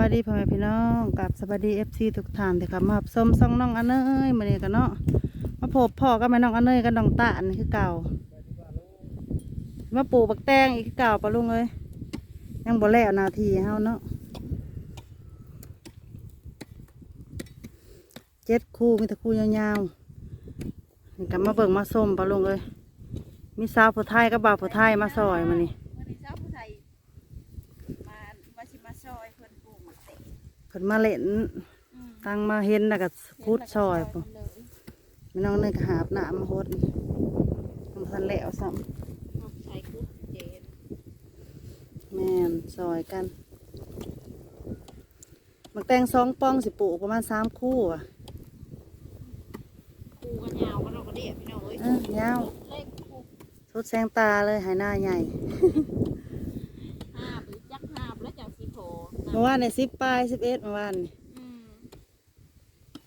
บายดีพ่อแม่พี่น้องกับสบายดีเอฟซีทุกท่านที่ครับมารับส้มซองน้องอันเนยมาเนี่ยกันเนาะมาพบพ่อกับแม่น้องอันเนยกันน้องตาอันคือเก่ามาปลูกบักแตงอีกคือเก่าปะลุงเอ้ยยังบ่แล้วนาทีเฮาเนาะเจ็ดคู่มีแต่คู่ยาวๆนี่กันมาเบิ่งมาส้มปะลุงเอ้ยมีสาวผู้ไทยกับบ่าวผู้ไทยมาซอยมานี่ วันนี้เจ้าผู้ไทยมาว่าสิมาซอยเพิ่นปลูกหมักเตะ เพิ่ นมาเล่นอืมตั้งมาเห็นแล้วก็คุดซอยเพิ่ปุ๊นเลยไม่น้องเนยก็หาบน้ำมาหดทำทันแล้วซ้เอาใส่คุดเจนำแม่นซอยกันมักแตงสองปองสิปลูกประมาณสามคู่อะคูกันยาวก็เราก็เรียกพี่น้องเอ้ยเอ้ยาวเล่นคูสุดแสงตาเลยหายหน้าใหญ่ ห้าบหรือจักห้าบแล้วจังสีโผล่ เมื่อวานในสิบปลายสิบเอ็ดเมื่อวานนี่อืม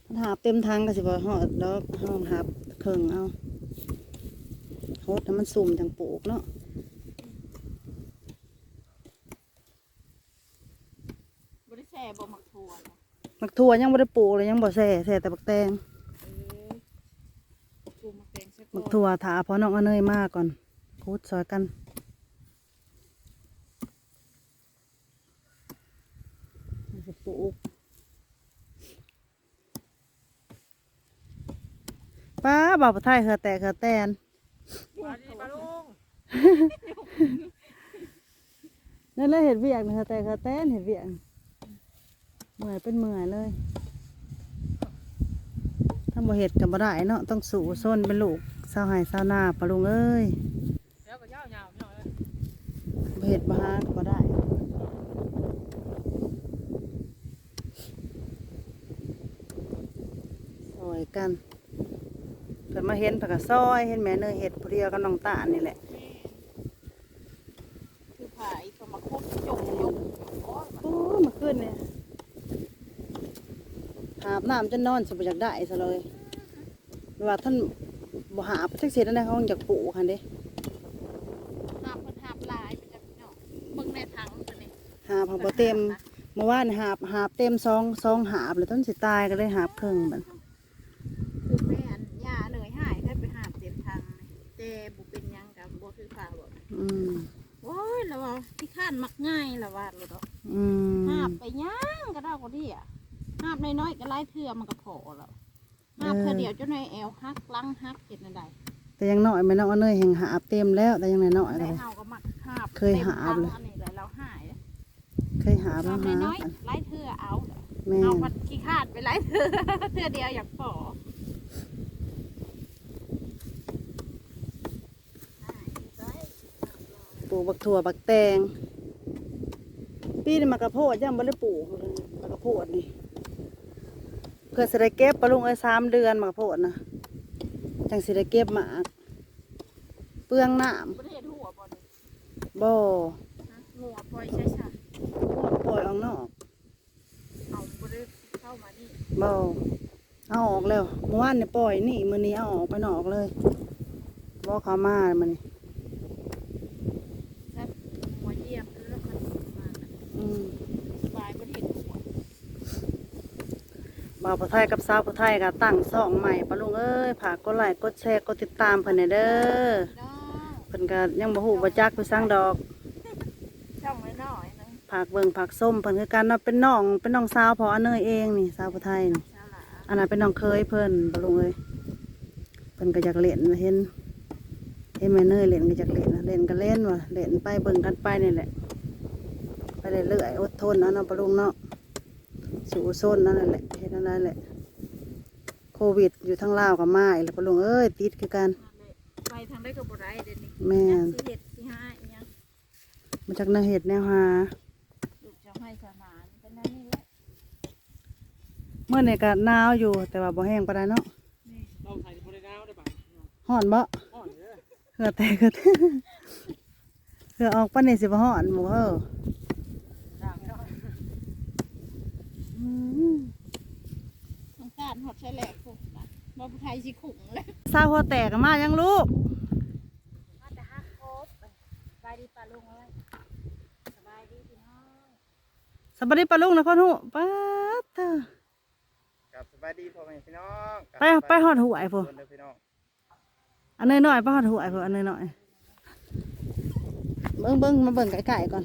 มันหาบเต็มทางก็สิบ่หอดดอกห้องหาบเคิงเอาโหดให้มันสุ่มจังปลูกเนาะบริแซ่บ่หมักถั่วนะมักทั่วยังบ่ได้ปลูกเลยยังบ่แส่แส่แต่บักแตงเออปลูกหมักแตงสักมักทั่วถาพอน้องเอาเนยมาก่อนคุดซอยกันมันจะ ปลูกป้าบ่าวผู้ไทยเหือแตกเหือแตนนั่นเลยเห็ดเวียกนะเหือแตกเหือแตนเห็ดเวียกเมื่อยเป็นเมื่อยเลยถ้าบ่เห็ดกับบ่ได้เนาะต้องสู่ส้นเป็นลูกสาวไห้สาวนาปะลุงเอ้ยเดี๋ยวก็ยาวๆพี่น้องเอ้ยบ่เห็ดบ่หาก็บ่ได้ ซอยกันเพิ่นมาเห็นเพิ่นก็ซอยเห็นแม่เนยเห็ดผู้เดียวกับน้องตาลนี่แหละแม่คือผายก็มาคุดจกยุกโอ้ยโอ้มาขึ้นเนี่ยหาบน้ำจนนอนสิบ่อยากได้ซะเลยว่าท่านบ่หาบจักเสร็จแล้วนะเขาอยากปลูกหั่นเด้หาบเพิ่นหาบลายไปจังพี่น้องเบิ่งในถังตัวนี้หาบหักบ่เต็มเมื่อวานหาบหาบเต็มซองซองหาบแล้วต้นสิตายก็เลยหาบครึ่งบัด คือแม่อันยาเลยหายแค่ไปหาบเต็มทางเลยแต่บุเป็นหยังกับบัคือข่าวบอก อืม โอ้ยแล้วว่าที่ข้านมักง่ายแล้วว่าเลยดอกอืมหาบไปย่างก็ได้ก็ดีอะหาบน้อยๆก็ไล่เทื่อมันก็พอแล้วหาบเธอเดียวจนในแอวหักหลังหักเห็นอะไรแต่ยังน้อยแม่น้องเอาเนยแห่งหาบเต็มแล้ว แต่ยังน้อยๆเลแต่ยเฮาก็มักหาบเคยหาบเลย ต็มถังอันนี้เลยเราหายเลยเคยหาบแล้หาวบหาน้อยบๆไล่เทื่อเอาเด้อแม่เอานพัดขี้ขาดไปไล่เทื่อเทื่อเดียวอยากพอหายไปปลูกบักถั่วบักแตง ปีนี้มากระโพดยังบ่ได้ปลูกมากระโพดนี่เพื่อสิได้เก็บปลาลุงเอ้สามเดือนมากระโพดนะจังสิได้เก็บหมาเปลืองน้ประเทศหัวบ่นี่ำบ่หัวปล่อยใช่ใช่หัวปล่อยออกนอกเอาบ่ได้เข้ามานี่บ่เอาออกแล้วเมื่อวานนี่ยปล่อยนี่มือนี้เอาออกไปนอกเลยบ่เข้ามามื้อนี้ แล้วหัวเยี่ยมคือเราคันมาน่ะ อืม สบายประเทศหัว บ่าวผู้ไทยกับสาวผู้ไทยก็ตั้งซ่องใหม่ปะลุงเอ้ยฝากกดไลค์กดแชร์กดติดตามเพิ่นให้เด้อน้องเพิ่นก็ยังบ่ฮู้บ่จักไปสร้างดอกช่องน้อยๆนึงผักเบิ่งผักส้มเพิ่นคือกันเนาะเป็นน้องเป็นน้องสาวพออันเนยเองนี่สาวผู้ไทยนี่ชาวหลาอันนั้นเป็นน้องเคยเพิ่นบ่ลุงเอ้ยเพิ่นก็อยากเล่นเห็นเห็นแม่เนยเล่นก็อยากเล่นนะเล่นก็เล่นว่ะเล่นไปเบิ่งกันไปนี่แหละไปเรื่อยๆอดทนเอาเนาะปะลุงเนาะ สู้ซนนั่นแหละเฮ็ดนั่นแหละ โควิดอยู่ทั้งลาวกับมาอีกแล้วปะลุงเอ้ยติดคือกันไปทางได้กับบุไรเดี๋ยวนี้แม่นสิเห็ดสิห้าอีหยังมาจากแนวเฮ็ดแนวหาลูกเจ้าให้สมานเป็นนั่นนี่แหละเมื่อนี่ก็หนาวอยู่ แต่ว่าบ่แห้งปานใดเนาะนี่เราใส่บริการได้ป่ะฮ้อนบ่อ่อนเลยเหือแตกเหือแตกเหือออกปานนี้สิบ่ฮ้อนหมู่เฮ้อ ด่างไม่ได้ อืม สงสารหดใช้แหลกพวกนะบ่ผู้ไทยสิขุงเลยสาวหัวแตกอะมายังลูกมาแต่ฮักครบสบายดีป่าลุงเอ้ยสบายดีพี่น้องสสวัสดีปลาลุงนะคนหูป้าดเถอะกับสบายดีพ่อแม่พี่น้องกับไปไปหอดหัวไอ้พวกเด้อพี่น้องอันเนยหน่อยไปหอดหัวไอ้พวกอันเนยหน่อยเบิ้งเบิ้งมาเบิ่งไก่ๆก่อน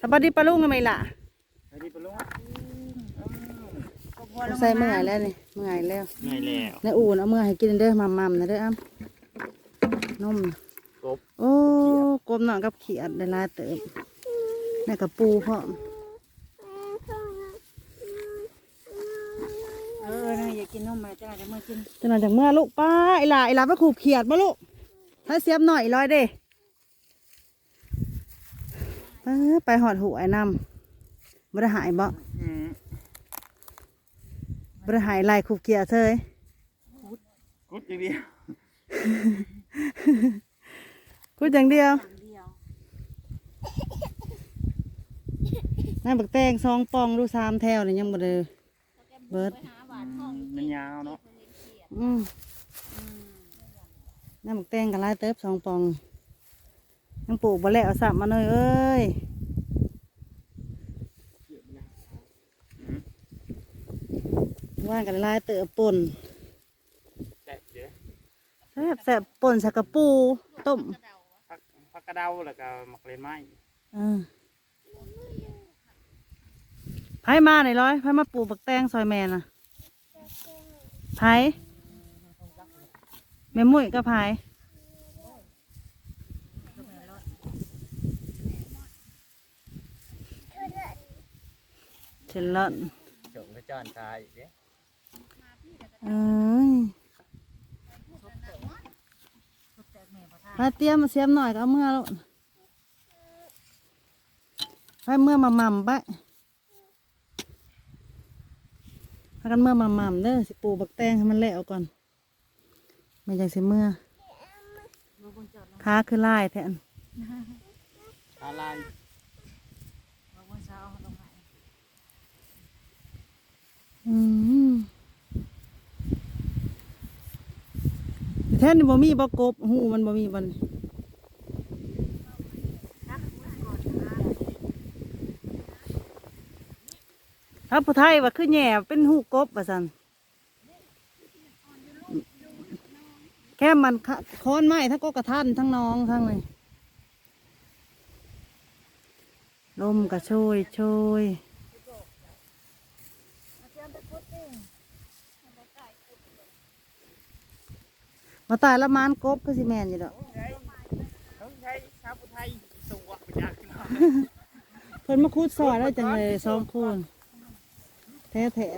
สวัสดีปลาลุงทำไมล่ะ สบายดีปะลุง ใส่เมื่อยแล้วนี่เมื่อยแล้วเหนื่อยแล้วในอู่นเอาเมื่อยให้กินเด้อมัมมัมๆนะเด้ออ้ำนมกบโอ้กลมหน่อยกับเขียดได้หลายเติบแม่กับปูพ่อมเออนะอย่ากินนมมาจ้าเดี๋ยวมากินจะนอนจากเมื่อลูกป้าไอหลาไอหลาไปขูบเขียดมาลูกถ้าเสียบหน่อยร้อยเด้ไปไปหอดหูไอ้น้ำบ่ได้หายบ่อืม บ่ได้หายลายขูบเขียดเซยกุดอย่างเดียวกูอย่างเดียวเดียวนั่นบักแตงซองปองดูสามแถวนี่ยังบ่ได้เบิดไปหาหวานทองมันยาวเนาะอืมนั่นบักแตงกับลายเติบสองปองยังปลูกบ่แล้วสับมาเลยเอ้ย ว่านกันลายเติบป่นแต่เดี๋ยวแซ่บแซ่บป่นสักกระปูต้มพักพักกระเดาแล้วก็หมักเลนไม้เออไผมาหน่อยร้อยไผมาปลูกบักแตงซอยแม่น่ะไผแม่มุ้ยก็ไผเชลลอนจงกระจอนตายอีกเด้ เอ้ยมาเตรียมมาเสียมหน่อยก็เอาเมื่อแล้วไปเมื่อมาหม่ำไปพากันเมื่อมาหม่ำเด้อสิปลูกบักแตงให้มันแล้วก่อนไม่อยากสิเมื่อค้าคือไล่แทนอะไรมาวันเช้าลงมาอืม แท่นบ่มีบ่กบหูมันบ่มีบ่นถ้าผู้ไทยว่าคือแหน่เป็นหูกบว่าซั่นแค่มันค้อนไม้ทั้งก็กระทันทั้งน้องทั้งเลยลมก็โชยโชย มาตายละมานกบก็สิแมนอยู่ดอกเขาใช้ชาวพุทไทยสวะไปจากเนาะเพิ่นมาคูดซอยแล้วจังเลยสองคูณแท้แท้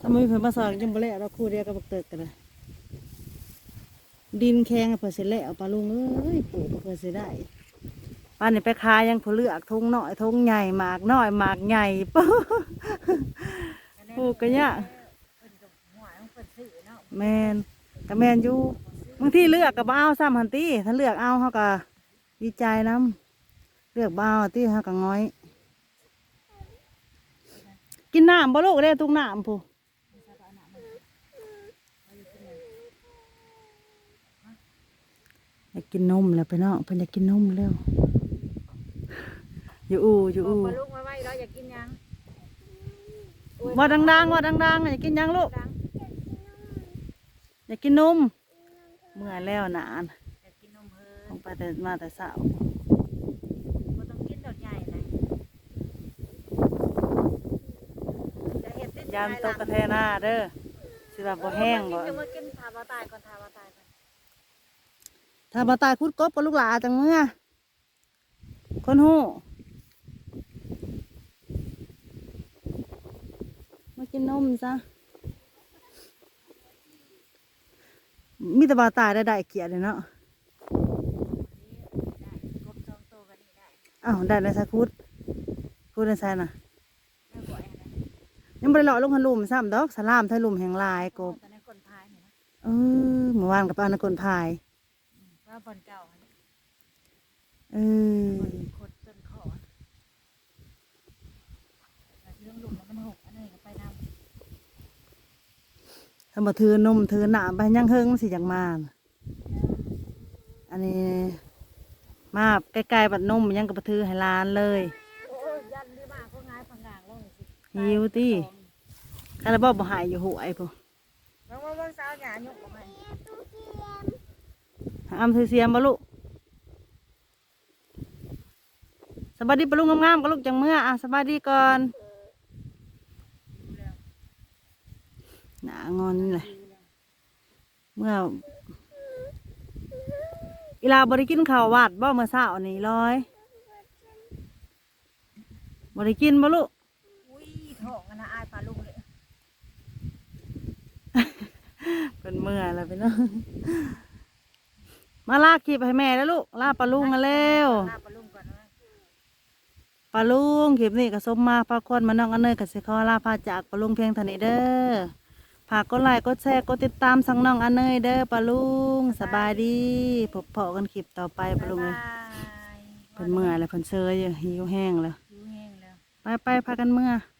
ถ้าไม่มีเพิ่นมาซอยยังบ่แล้วเราคู่เดียวกับบักเติกกันเลยดินแข็งเพิ่นสิแล้วปลาลุงเอ้ยปลูกเพิ่นสิได้ป้านนี่ไปขายยังผู้เลือกทงน้อยทงใหญ่หมากน้อยหมากใหญ่ปุ๊ปลูกกันยาก หัวมันเปิดสื่อเนาะ แมนก็แมนอยู่บางทีเลือกกับบ้เอาซ้ำหันตีถ้าเลือกเอาเขาก็ดีใจน้ำเลือกบ้เอาตีเขาก็ง้อย กินน้ำบ่ลูกได้ตุกน้ำผู้อยากกินนมแล้วไปเนาะเพิ่นอยากกินนมแล้วอยู่อูอยู่อูปลาลูกมาไว้เราอยากกินยังว่าดังๆว่าดังๆอยากกินหยังลูกดัง อยากกินนมเมื่อยแล้วนานอยากกินนมเพิ่ลนงไปแต่มาแต่เช้าบ่ต้องกินดอกใหญ่นะจะเห็ดติดยานตกกระแทหน้าเด้อสิว่าบ่แห้งบ่จะมากินทาบาตายก่อนทาบาตายก่อนถ้าบ่ตายคุดกบกับลูกหลาจังเมื่อคนหู้มากินนมซะ มีแต่บ่ตายได้ได้เกียรติเลยเนาะได้กบสองตัวกันนี่ได้อ้าวได้ในสักคุดคุดในไซน่ะไม่บ่อยนะยังบ่ได้เลาะลงหันลุมซ้ำดอกสลามไทยลุมแห่งหลายกบตอนนั้นคนพายเนี่ยนะเออเมื่อวานกับปานกลพายว่าบอลเก่าอันนี้เออ บอลโคตรต้นขอแต่เรื่องหลุมมันหกอันนี้ก็ไปนำ ถ้ามาถือนมถือหนามไปยังเฮิงมันสิจังมา อันนี้ มาใกล้ๆบัดนมยังกับถือให้หลานเลยโอ้ยยันดีมากก็ง่ายพังงางลงสิหิวติคาราบอกบ่หายอยู่หัวไอ้พวกบางวันบางสาวหยาหยกออกมาอำถือเสียมบ่ลูกสบายดีปะลุงงามๆก็ลูกจังเมื่ออะสบายดีก่อน หนางอนเลยเมื่ออีลาบริกินข้าววาดบ่เมื่อเช้านี่ร้อยบริกินบ่ลูกอุ้ยท้องอันนะอายปลาลุงเลยเป็นเมื่อแล้วไปเนาะมาลากคลิปให้แม่แล้วลูกลาปลาลุงกันแล้วลาปลาลุงก่อนนะปลาลุงคลิปนี้ก็สมมาพาควนมาน้องอันเนยกับสิขอลาพาจากปลาลุงเพียงเท่านี้เด้อ ฝากกดไลค์กดแชร์กดติดตามสั่งน้องอันเนยเด้อปลาลุงสบายดีพบเพาะกันคลิปต่อไปปลาลุงเลยบายเป็นเมื่อแล้วเพิ่นเซยอยู่หิวแห้งแล้ว หิวแห้งแล้ว ไปไปพากันเมื่อไ